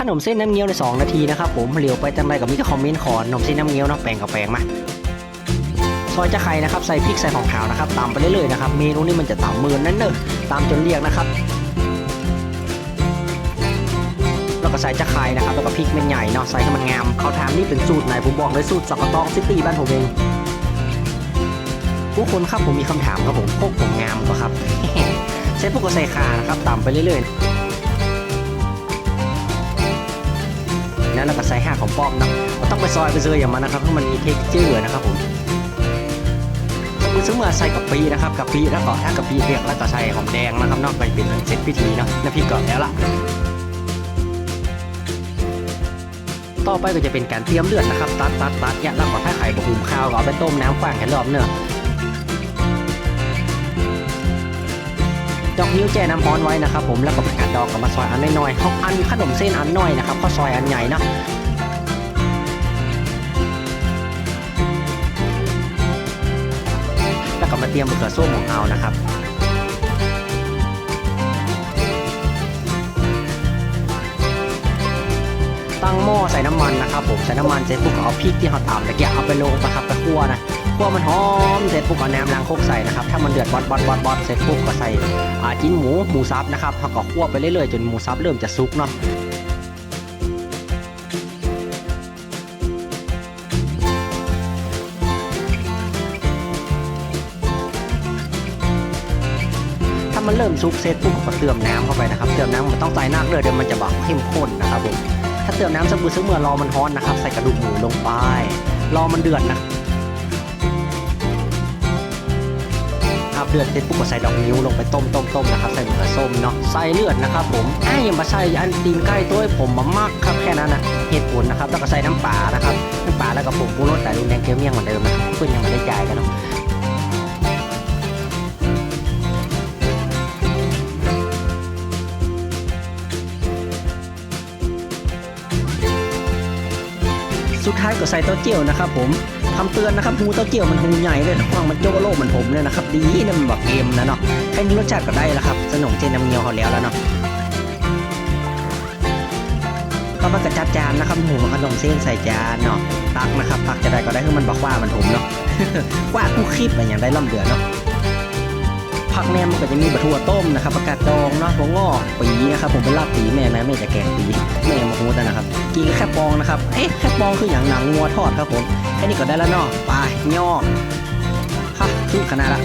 ขนมเส้นน้ำเงี้ยวใน 2 นาทีนะครับผมเร็วไปจังไรกับมิจะคอมเมนต์ขอขนมเส้นน้ำเงี้ยวนะแปลงกับแปลงมาซอยจะไข่นะครับใส่พริกใส่ของขาวนะครับตามไปเรื่อยๆนะครับเมนูนี้มันจะตามมือนั่นเนอะตามจนเรียกนะครับแล้วก็ใส่จะไข่นะครับแล้วก็พริกเม็ดใหญ่เนาะใส่ให้มันงามเขาถามนี่เป็นสูตรไหนผมบอกเลยสูตรสกอตองซิตี้บ้านผมเองผู้คนครับผมมีคำถามครับผมพวกผมงามกว่าครับใช้พวกก็ใส่ขานะครับตามไปเรื่อยๆ แล้วก็ใส่ห้าของป้อมนะเราต้องไปซอยไปเจออย่างมันนะครับให้มันมีเท็กเจอร์นะครับผมมมติซึ่งเมื่อใส่กะปินะครับกะปิแล้วก็ถ้ากะปิเรียกแล้วก็ใส่หอมแดงนะครับนอกไปเป็นเสร็จพิธีเนาะน้ำพริกก่อนแล้วล่ะต่อไปก็จะเป็นการเตรียมเลือดนะครับ ตัดตัดตัดเนี่ยแล้วก็ถ้าไข่บะหุมข้าวก็เอาไปต้มน้ำฝางกันรอบเนื้อ ดอกนิ้วแจน้ำร้อนไว้นะครับผมแล้วก็ประกาศดอกกับมาซอยอันน้อยๆเขาอันขนมเส้นอันน้อยนะครับเขาซอยอันใหญ่นะแล้วก็มาเตรียมมะเขือส้มของเอานะครับตั้งหม้อใส่น้ำมันนะครับผมใส่น้ำมันเสร็จปุ๊บก็เอาพริกที่เราตำตะเกียบเอาไปลงนะครับไปคั่วนะ คั่วมันหอมเสร็จปุ๊บเอาน้ำล้างโคกใส่นะครับถ้ามันเดือดบอดบอดบอดบอดเสร็จปุ๊บก็ใส่อาจิ้นหมูหมูซับนะครับแล้วก็คั่วไปเรื่อยๆจนหมูซับเริ่มจะสุกเนาะถ้ามันเริ่มสุกเสร็จปุ๊บก็เติมน้ำเข้าไปนะครับเติมน้ำมันต้องใส่นักเลยเดี๋ยวมันจะแบบเข้มข้นนะครับผมถ้าเติมน้ำสักมือสักเมื่อรอมันฮ้อนนะครับ ใส่กระดูกหมูลงไป รอมันเดือดนะ เลือดเสร็จปุ๊บก็ใส่ดอกนิ้วลงไปต้มต้มต้มนะครับใส่เขือส้มเนาะใส่เลือดนะครับผมไอ้ยังมาใส่อันตีนใกล้ตัวให้ผมมามากครับแค่นั้นนะเหตุผลนะครับแล้วก็ใส่น้ำปลานะครับน้ำปลาแล้วก็ผงปรุงรสแต่รุนแรงเกลียวเมี่ยงเหมือนเดิมนะเพื่อนยัง สุดท้ายก็ใส่เต้าเจี้ยวนะครับผมคำเตือนนะครับหูเต้าเจี้ยวมันหูใหญ่เลยระวังมันโจโลกมันผมเลยนะครับดีนะมันแบบเอ็มนะเนาะแค่นี้รสชาติก็ได้แล้วครับสนมเจนน้ำเงี้ยวเขาแล้วแล้วเนาะก็มากระจัดจานนะครับหมูมันขนมเส้นใส่จานเนาะตักนะครับตักจะได้ก็ได้คือมันบอกว่ามันผมเนาะว่าคู่คลิปอะไรอย่างได้ล่ำเดือเนาะ ผักแหนมมันก็จะมีบะทั่วต้มนะครับผักกาดดองเนาะถั่วงอกปีนะครับผมเป็นลาบปีแม่แม่ไม่จะแกงปีแม่มาหูแต่นะครับกินแค่ปองนะครับเอ๊ะแค่ปองคืออย่างหนังงัวทอดครับผมแค่นี้ก็ได้แล้วเนาะไปย่อฮะคือขนาดละ